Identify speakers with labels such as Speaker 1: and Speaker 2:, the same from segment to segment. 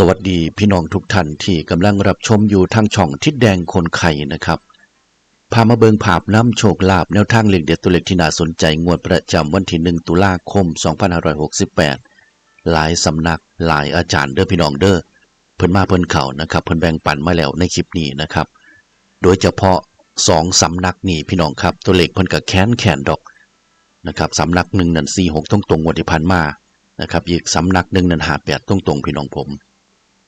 Speaker 1: สวัสดีพี่น้องทุกท่านที่กำลังรับชมอยู่ทางช่องทิศแดงคนไข่นะครับ พามาเบิงภาพน้ำโชคลาภแนวทางเล็กเด็ดตัวเล็กที่น่าสนใจงวดประจำวันที่หนึ่งตุลาคม 2568 หลายสำนักหลายอาจารย์เด้อพี่น้องเด้อเพิ่นมาเพิ่นเข่านะครับ เพิ่นแบ่งปันมาแล้วในคลิปนี้นะครับ โดยเฉพาะสองสำนักนี่พี่น้องครับตัวเลขเพิ่นกับแค้นแขนดอกนะครับสำนักหนึ่งนั่นสี่หกตรงตรงๆงวดที่ผ่านมานะครับอีกสำนักหนึ่งนั่นหาแปดตรงตรงพี่น้องผม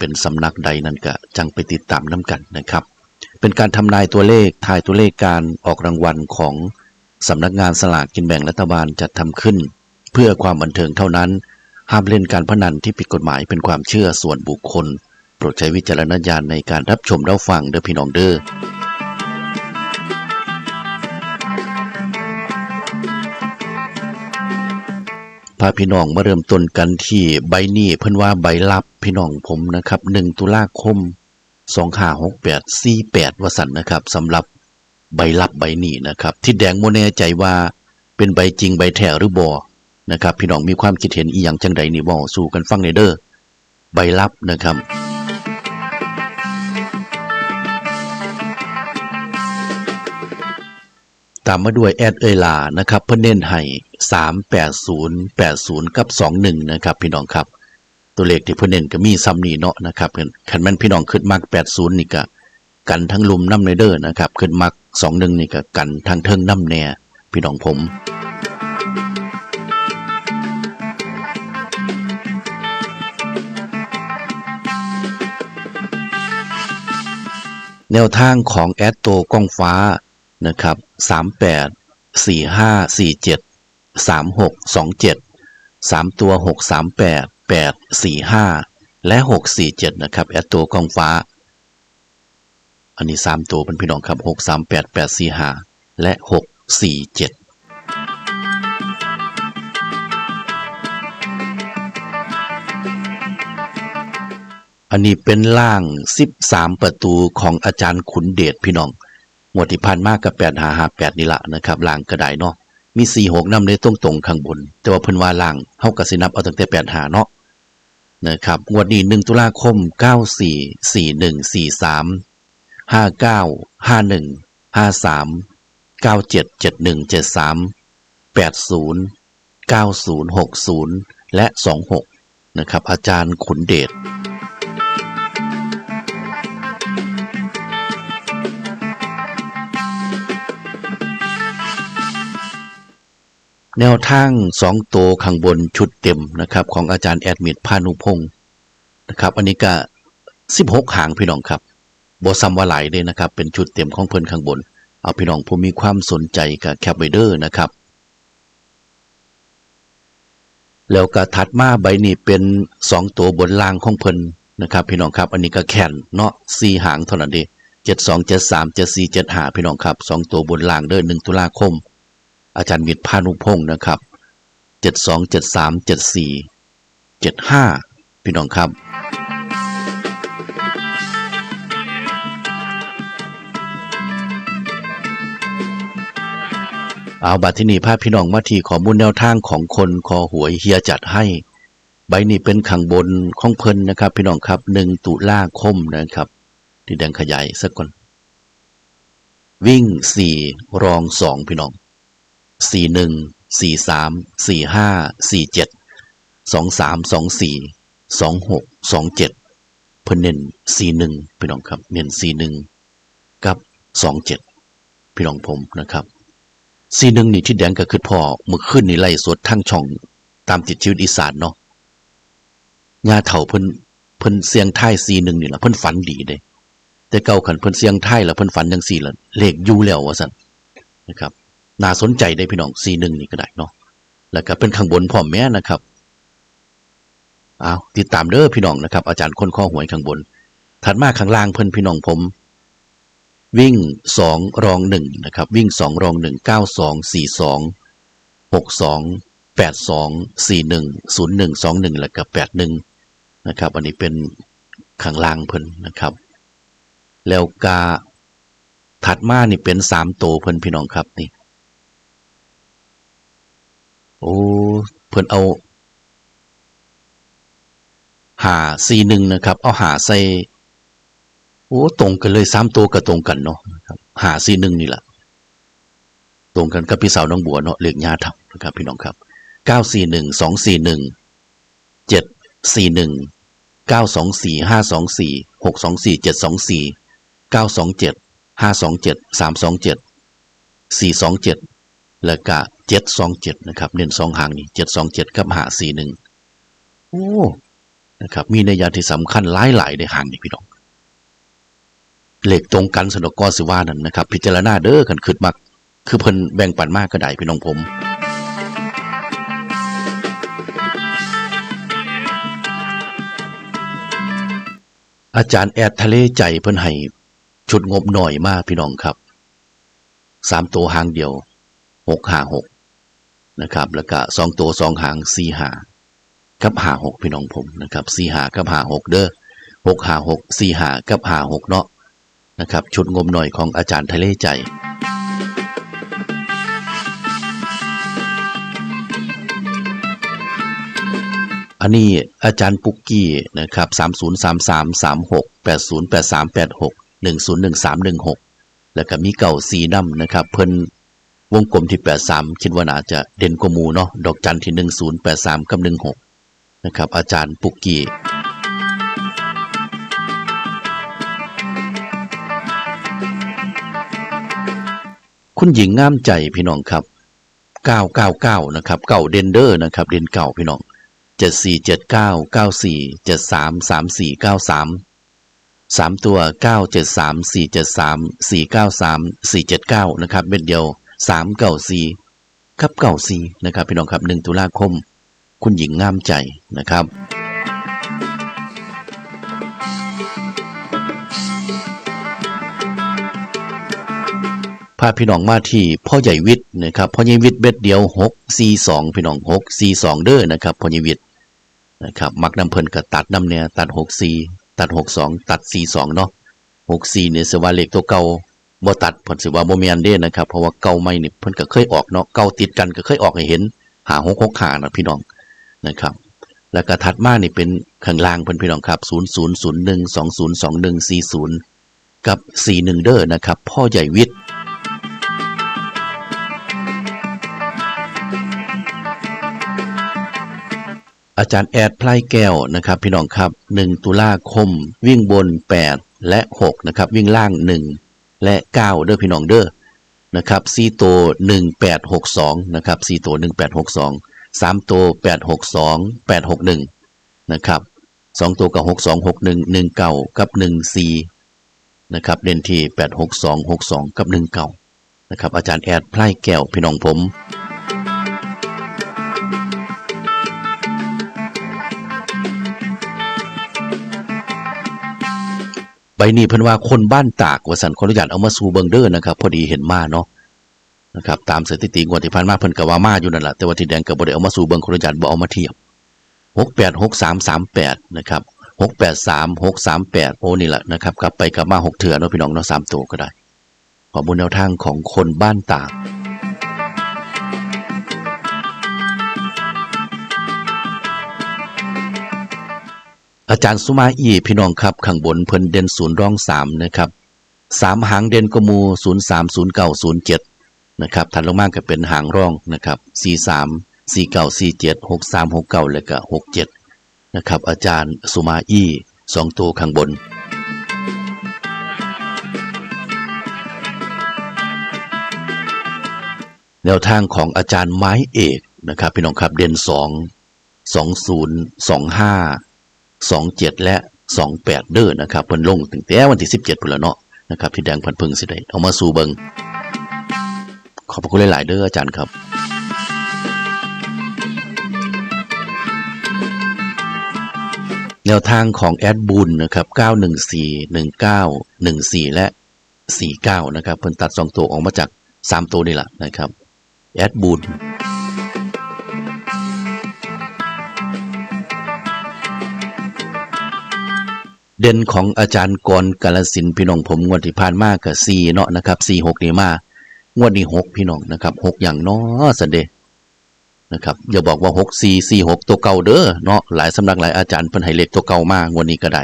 Speaker 1: เป็นสำนักใดนั่นก็จังไปติดตามน้ำกันนะครับ เป็นการทำนายตัวเลขทายตัวเลขการออกรางวัลของสำนักงานสลากกินแบ่งรัฐบาลจัดทำขึ้น เพื่อความบันเทิงเท่านั้น ห้ามเล่นการพนันที่ผิดกฎหมายเป็นความเชื่อส่วนบุคคล โปรดใช้วิจารณญาณในการรับชมรับฟังเด้อพี่น้องเด้อ พาพี่น้องมาเริ่มต้นกันที่ใบนี้เพิ่นว่าใบลับพี่น้องผมนะครับ1ตุลาคม2568 48วสันนะครับสำหรับใบลับใบนี้นะครับ ที่แดงโมแน่ใจว่าเป็นใบจริงใบแท้หรือบ่นะครับ พี่น้องมีความคิดเห็นอีหยังจังใดนี่เว้าสู่กันฟังในเด้อใบลับนะครับตามมาด้วยแอดเอลานะครับ เพื่อเน้นให้ 380 80กับ21นะครับ พี่น้องครับ ตัวเลขที่เพื่อเน้นก็มีซ้ำนี่เนาะนะครับคันแม่นพี่น้องขึ้นมัก80นี่ก็กันทั้งลุมน้ำในเด้อนะครับขึ้นมัก21นี่ก็กันทั้งเทิงน้ำแน่พี่น้องผมแนวทางของแอดโตกล้องฟ้านะครับ 38 45 47 สามหกสองเจ็ดสามตัวหกสามแปดแปดสี่ห้าและหกสี่เจ็ดนะครับแอดตัวกองฟ้า อันนี้สามตัวเป็นพี่น้องครับหกสามแปดแปดสี่ห้าและหกสี่เจ็ดอันนี้เป็นล่าง 13 ประตูของอาจารย์ขุนเดชพี่น้องหมวดที่พันมากกับ8หาหา8นี่ละนะครับล่างกระไดเนาะ มี4 6นำในตรงตรงข้างบน แต่ว่าเพิ่นว่าล่างเฮาก็สินับเอาตั้งแต่8 5เนาะนะครับงวดนี้1ตุลาคม94 41 43 59 51 53 97 71 73 80 90 60และ26นะครับ อาจารย์ขุนเดช แนวทางสองตัวข้างบนชุดเต็มนะครับ ของอาจารย์แอดมิดพานุพงศ์นะครับอันนี้ก็สิบหกหางพี่น้องครับบซัมว่าหลเลยนะครับ เป็นชุดเต็มของเพิ่นข้างบน เอาพี่น้องผู้มีความสนใจกับแคปไวเดอร์นะครับ แล้วก็ถัดมาใบนี้เป็นสองตัวบนล่างของเพิ่นนะครับ พี่น้องครับ อันนี้ก็แคนเนาะสี่หางเท่านั้นเองเจ็ดสองเจ็ดสามเจ็ดสี่เจ็ดห้าพี่น้องครับสองตัวบนล่างเด้อหนึ่งตุลาคม อาจารย์มิตรพานุพงศ์นะครับเจ็ดสองเจ็ดสามเจ็ดสี่เจ็ดห้าพี่น้องครับเอาบัตรที่นี่พาพี่น้องมาที่ขอมูลแนวทางของคนคอหวยเฮียจัดให้ ใบนี้เป็นขังบนของเพิ่นนะครับ พี่น้องครับหนึ่งตุลาคมนะครับที่แดงขยายสักก่อนวิ่งสี่รองสองพี่น้อง สี่หนึ่งสี่สามสี่ห้าสี่เจ็ดสองสามสองสี่สองหกสองเจ็ดเพิ่นเน้นสี่หนึ่งพี่น้องครับ เน้นสี่หนึ่งกับสองเจ็ดพี่น้องผมนะครับสี่หนึ่งนี่ที่แดงก็คือพ่อมื่อคืนนี่ไล่สดทั้งช่อง ตามติดชีวิตอีสานเนาะญาเถ่าเพิ่นเพิ่นเสียงไท้ายสี่หนึ่งนี่แหละเพิ่นฝันดีเด้แต่เก่าขันเพิ่นเสียงไท้ายแล้วเพิ่นฝันจังสี่ละเลขยูแล้วว่าซั่นนะครับ น่าสนใจได้พี่น้องซีหนึ่งนี่ก็ได้เนาะแล้วก็เป็นข้างบนพร้อมแม่นะครับเอาติดตามเด้อพี่น้องนะครับ อาจารย์คนข้อหวยข้างบน ถัดมาข้างล่างเพิ่นพี่น้องผม วิ่งสองรองหนึ่งนะครับ วิ่งสองรองหนึ่งเก้าสองสี่สองหกสองแปดสองสี่หนึ่งศูนย์หนึ่งสองหนึ่งแล้วก็แปดหนึ่งนะครับ อันนี้เป็นข้างล่างเพิ่นนะครับ แล้วกาถัดมานี่เป็นสามโตเพิ่นพี่น้องครับนี่ โอ้เพิ่นเอาหาสี่หนึ่งนะครับ เอาหาใส่โอ้ตรงกันเลยสามตัวก็ตรงกันเนาะครับหาสี่หนึ่งนี่แหละตรงกันกับพี่สาวน้องบัวเนาะเลขญาตินะครับ พี่น้องครับเก้าสี่หนึ่งสองสี่หนึ่งเจ็ดสี่หนึ่งเก้าสองสี่ห้าสองสี่หกสองสี่เจ็ดสองสี่เก้าสองเจ็ดห้าสองเจ็ดสามสองเจ็ดสี่สองเจ็ดแล้วก็ เจ็ดสองเจ็ดนะครับ เน้นสองหางนี่เจ็ดสองเจ็ดกับหาสี่หนึ่งโอ้นะครับ มีนัยยะที่สำคัญหลายหลายในหางนี่พี่น้องเหลขตรงกันสนกกสิว่านั่นนะครับ พิจารณาเด้อกันขึ้นมักคือเพิ่นแบ่งปันมากก็ได้พี่น้องผมอาจารย์แอดทะเลใจเพิ่นให้ชุดงบหน่อยมากพี่น้องครับสามตัวหางเดียวหกหาหก นะครับ แล้วก็สองตัวสองหางสี่หากับหาหกพี่น้องผมนะครับสี่หากับหาหกเด้อหกหาหกสี่หากับหาหกเนาะนะครับชุดงบหน่อยของอาจารย์ทะเลใจอันนี้อาจารย์ปุกกี้นะครับ3033 36 80 83 86 101316 แล้วก็มีเก่าสีน้ำนะครับ เพิ่น วงกลมที่83คิดว่าน่าจะเด่นกว่ามูเนาะดอกจันที่1083กับ16นะครับ อาจารย์ปุกกี้คุณหญิงงามใจพี่น้องครับ 999 นะครับ เก่าเดนเดอร์นะครับ เดนเก่าพี่น้องเจ็ดสี่เจ็ดเก้าเก้าสี่เจ็ดสามสามสี่เก้าสามสามตัวเก้าเจ็ดสามสี่เจ็ดสามสี่เก้าสามสี่เจ็ดเก้านะครับ เม็ดเดียว สามเก้าสี่ครับเก้าสี่นะครับ พี่น้องครับหนึ่งตุลาคม คุณหญิงงามใจนะครับพาพี่น้องมาที่พ่อใหญ่วิทย์นะครับพ่อใหญ่วิทย์เบ็ดเดียวหกสี่สองพี่น้องหกสี่สองเด้อนะครับพ่อใหญ่วิทย์นะครับมักนำเพิ่นก็ตัดนำเนี่ยตัดหกสี่ตัดหกสองตัดสี่สองเนาะหกสี่เนี่ยสวาเลขตัวเก่า บ่ตัดเพิ่นสิว่าบ่แม่นเด้นะครับ เพราะว่าเก่าใหม่เนี่เพิ่นก็เคยออกเนาะเก่าติดกันก็เคยออกให้เห็น หาหกหกหานะพี่น้องนะครับ แล้วก็ถัดมานี่เป็นข้างล่างเพิ่นพี่น้องครับ0 0 0 1 2 0 2 1 4 0กับ41เด้อนะครับ พ่อใหญ่วิทย์อาจารย์แอดไพร่แก้วนะครับ พี่น้องครับ 1 ตุลาคม วิ่งบน 8 และ 6 นะครับ วิ่งล่าง 1 และ9เด้อพี่น้องเด้อนะครับ4โตว1862นะครับ4โตว1862 3โตว862 861นะครับ2ตัวกับ6261 19กับ14นะครับเด่นที่862 62กับ19นะครับอาจารย์แอดไพร่แก้วพี่น้องผม ใบนี้เพิ่นว่าคนบ้านตากว่าสันขออนุญาตเอามาสู่เบิงเด้อนะครับ พอดีเห็นมาเนาะนะครับตามสถิติงวดที่ผ่านมาเพิ่นก็ว่ามาอยู่นั่นแหละแต่ว่าที่แดงก็บ่ได้เอามาสู่เบิงขออนุญาตบ่เอามาเทียบ68 6338นะครับ683 638โอ้นี่แหละนะครับกลับไปกลับมาหกเถื่อนเนาะพี่น้องเนาะสามตัวก็ได้ขอบุญแนวทางของคนบ้านตาก อาจารย์สุมาอีพี่น้องครับข้างบนเพิ่นเด่นศูนย์รองสามนะครับสามหางเด่นกมูศูนย์สามศูนย์เก้าศูนย์เจ็ดนะครับถัดลงมาก็เป็นหางร่องนะครับสี่สามสี่เก้าสี่เจ็ดหกสามหกเก้าแล้วก็หกเจ็ดนะครับอาจารย์สุมาอีสองตัวข้างบนแนวทางของอาจารย์ไม้เอกนะครับพี่น้องครับเด่นสองสองศูนย์สองห้า สองเจ็ดและสองแปดเด้อนะครับเพิ่นลงตั้งแต่วันที่สิบเจ็ดพุ่นละเนาะนะครับที่แดงพันพึ่งสิได้เอามาสู่เบิงขอบพระคุณหลาย ๆ เด้ออาจารย์ครับแนวทางของแอดบุญนะครับ 914 1914 และ 49 นะครับเพิ่นตัด 2 ตัวออกมาจาก 3 ตัวนี่แหละนะครับ แอดบุญ เด่นของอาจารย์กรกาลสินพี่น้องผมงวดที่ผ่านมากับสี่เนาะนะครับสี่หกนี่มางวดนี้หกพี่น้องนะครับหกอย่างน้อสเดนะครับอย่าบอกว่า6 4 4 6ตัวเก่าเด้อเนาะหลายสำนักหลายอาจารย์เพิ่นให้เลขตัวเก่ามากงวันนี้ก็ได้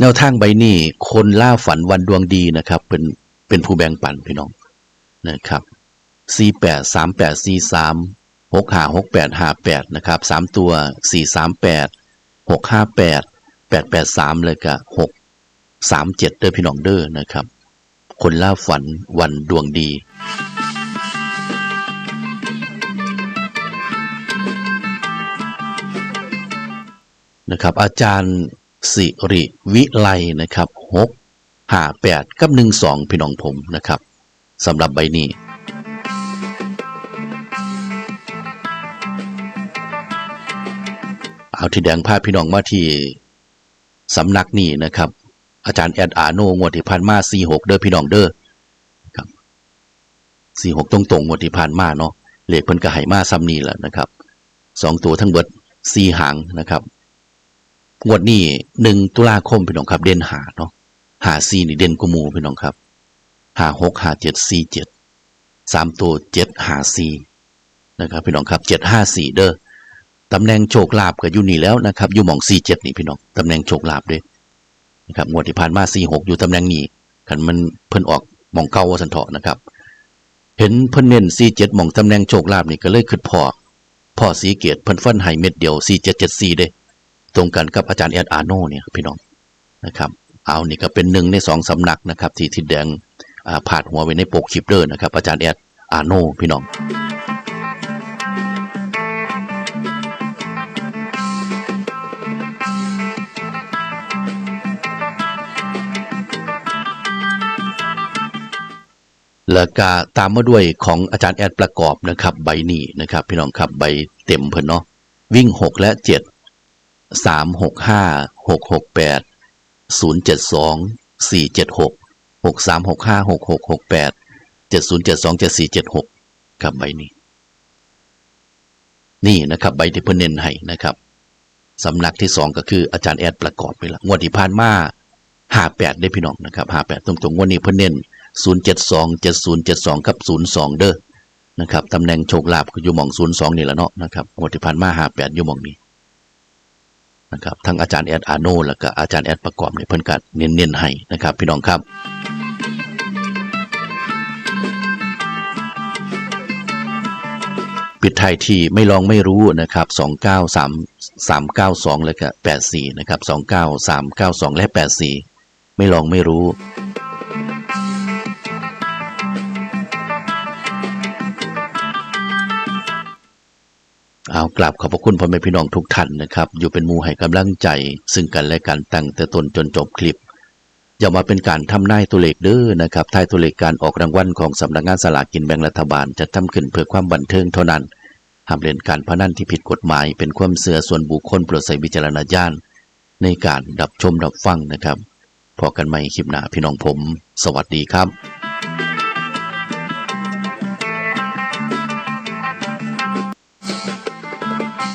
Speaker 1: แนวทางใบนี้คนล่าฝันวันดวงดีนะครับ เป็นเป็นผู้แบ่งปันพี่น้องนะครับ สี่แปดสามแปดสี่สามหกห้าหกแปดห้าแปดนะครับสามตัวสี่สามแปดหกห้าแปดแปดแปดสามเลยกะหกสามเจ็ดเด้อพี่น้องเด้อนะครับ คนล่าฝันวันดวงดีนะครับอาจารย์สิริวิไลนะครับหกห้าแปดกับหนึ่งสองพี่น้องผมนะครับสำหรับใบนี้ เอาที่แดงพาพพี่น้องมาที่สำนักนี้นะครับ อาจารย์แอดอาโนงวดที่ผ่านมาสี่หกเด้อพี่น้องเด้อครับสี่หกตรงๆงวดที่ผ่านมาเนาะเลขเพิ่นก็ให้มาซ้ำนี่แหละนะครับสองตัวทั้งเบิดสี่หางนะครับงวดนี้หนึ่งตุลาคมพี่น้องครับ เด่นหาเนาะหาซีนี่เด่นกูมูพี่น้องครับหาหกหาเจ็ดสี่เจ็ดสามตัวเจ็ดหาสี่นะครับพี่น้องครับเจ็ดห้าสี่เด้อ ตำแหน่งโชคลาภก็อยู่นี่แล้วนะครับอยู่หมองสี่เจ็ดนี่พี่น้องตำแหน่งโชคลาภด้อนะครับงวดที่ผ่านมาสี่หกอยู่ตำแหน่งนี้คันมันเพิ่นออกหมองเก่าวสันเถาะนะครับ เห็นเพิ่นเน้นสี่เจ็ดหมองตำแหน่งโชคลาภนี่ก็เลยคิดพอพ่อสีเกียรติเพิ่นฟันให้เม็ดเดียวสี่เจ็ดเจ็ดสี่เด้ตรงกันกับอาจารย์แอดอาโน่เนี่ยพี่น้องนะครับ เอานี่ก็เป็นหนึ่งในสองสำนักนะครับ ที่ทิดแดงอ่าผาดหัวไว้ในปกคลิปเดอร์นะครับ อาจารย์แอดอาโน่พี่น้อง แล้วก็ตามมาด้วยของอาจารย์แอดประกอบนะครับ ใบนี้นะครับ พี่น้องครับใบเต็มเพิ่นเนาะวิ่งหกและเจ็ดสามหกห้าหกหกแปดศูนย์เจ็ดสองสี่เจ็ดหกหกสามหกห้าหกหกหกแปดเจ็ดศูนย์เจ็ดสองเจ็ดสี่เจ็ดหกครับใบนี้ นี่นะครับ ใบที่เพิ่นเน้นให้นะครับสำนักที่สองก็คืออาจารย์แอดประกอบไปละงวดที่ผ่านมาห้าแปดได้พี่น้องนะครับห้าแปดตรงๆงวันนี้เพิ่นเน้น ศูนย์เจ็ดสองเจ็ดศูนย์เจ็ดสองกับศูนย์สองเด้อนะครับตำแหน่งโชคลาภอยู่หม่องศูนย์สองนี่แหละเนาะนะครับงวดที่ผ่านมาหาแปดอยู่หม่องนี้นะครับทั้งอาจารย์แอดอาโนแล้วก็อาจารย์แอดประกอบเนี่ยเพิ่นก็เน้นๆให้นะครับ พี่น้องครับปิดไทายที่ไม่ลองไม่รู้นะครับ293 392 แล้วก็84 นะครับ 29 392 และ 84 ไม่ลองไม่รู้ เอากราบขอบพระคุณพ่อแม่พี่น้องทุกท่านนะครับ อยู่เป็นมูให้กำลังใจ ซึ่งกันและกันตั้งแต่ต้นจนจบคลิป อย่ามาเป็นการทำนายตัวเลขเด้อนะครับทายตัวเลขการออกรางวัลของสำนักงานสลากกินแบ่งรัฐบาลจะทำขึ้นเพื่อความบันเทิงเท่านั้นห้ามเล่นการพนันที่ผิดกฎหมาย เป็นความเสื่อส่วนบุคคลโปรดใส่วิจารณญาณในการรับชมรับฟังนะครับพอกันใหม่คลิปหน้าพี่น้องผม สวัสดีครับ